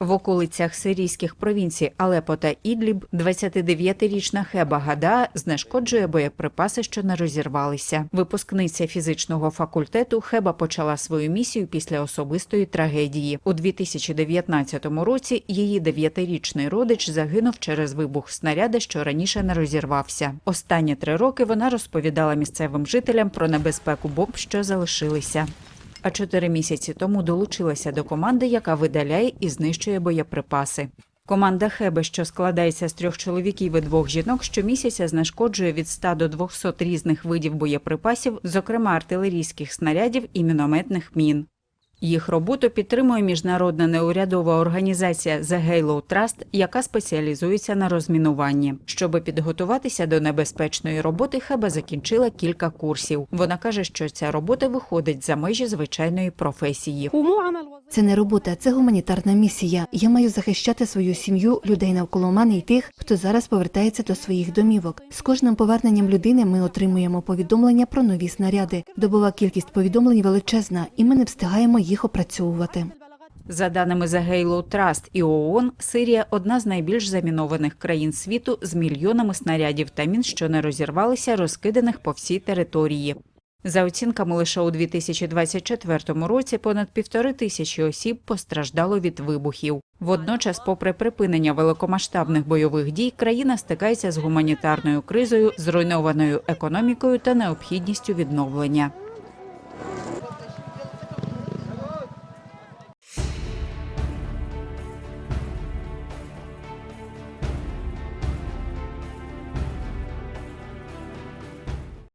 В околицях сирійських провінцій Алепо та Ідліб 29-річна Хеба Гада знешкоджує боєприпаси, що не розірвалися. Випускниця фізичного факультету Хеба почала свою місію після особистої трагедії. У 2019 році її дев'ятирічний родич загинув через вибух снаряда, що раніше не розірвався. Останні три роки вона розповідала місцевим жителям про небезпеку бомб, що залишилися а чотири місяці тому долучилася до команди, яка видаляє і знищує боєприпаси. Команда Хебе, що складається з трьох чоловіків і двох жінок, щомісяця знешкоджує від 100 до 200 різних видів боєприпасів, зокрема артилерійських снарядів і мінометних мін. Їх роботу підтримує міжнародна неурядова організація The Halo Trust, яка спеціалізується на розмінуванні. Щоби підготуватися до небезпечної роботи, Хеба закінчила кілька курсів. Вона каже, що ця робота виходить за межі звичайної професії. Це не робота, це гуманітарна місія. Я маю захищати свою сім'ю, людей навколо мене і тих, хто зараз повертається до своїх домівок. З кожним поверненням людини ми отримуємо повідомлення про нові снаряди. Добова кількість повідомлень величезна, і ми не встигаємо їх їх опрацьовувати. За даними The Trust і ООН, Сирія одна з найбільш замінованих країн світу з мільйонами снарядів та мін, що не розірвалися, розкиданих по всій території. За оцінками, лише у 2024 році понад півтори тисячі осіб постраждало від вибухів. Водночас, попри припинення великомасштабних бойових дій, країна стикається з гуманітарною кризою, зруйнованою економікою та необхідністю відновлення.